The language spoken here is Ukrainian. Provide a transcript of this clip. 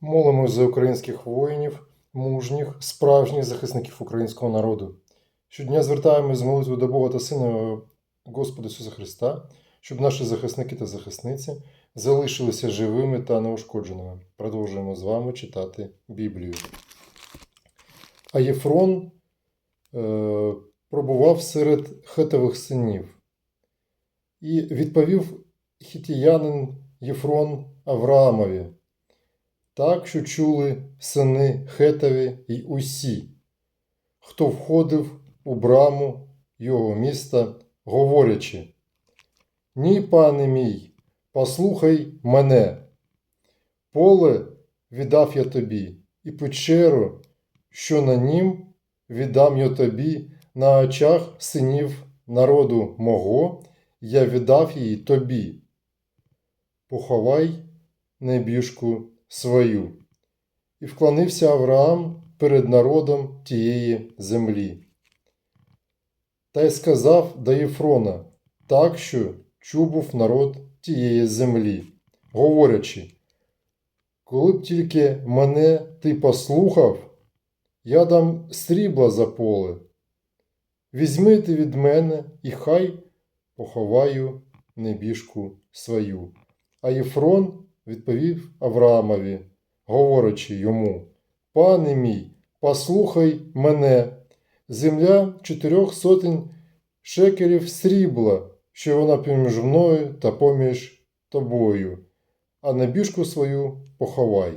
Молимось за українських воїнів, мужніх, справжніх захисників українського народу. Щодня звертаємось з молитвою до Бога та Сина Господа Ісуса Христа, щоб наші захисники та захисниці залишилися живими та неушкодженими. Продовжуємо з вами читати Біблію. А Єфрон е, пробував серед хетових синів. І відповів хітіянин Єфрон Авраамові, так, що чули сини Хетові й усі, хто входив у браму його міста, говорячи: Ні, пане мій, послухай мене. Поле віддав я тобі, і печеру, що на нім віддам я тобі на очах синів народу мого, я віддав її тобі. Поховай небіжку свою. І вклонився Авраам перед народом тієї землі. Та й сказав до Єфрона, так що чув був народ тієї землі, говорячи, коли б тільки мене ти послухав, я дам срібла за поле. Візьми ти від мене і хай поховаю небіжку свою. А Єфрон відповів Авраамові, говорячи йому: Пане мій, послухай мене, земля чотирьох сотень шекерів срібла, що вона поміж мною та поміж тобою, а набіжку свою поховай.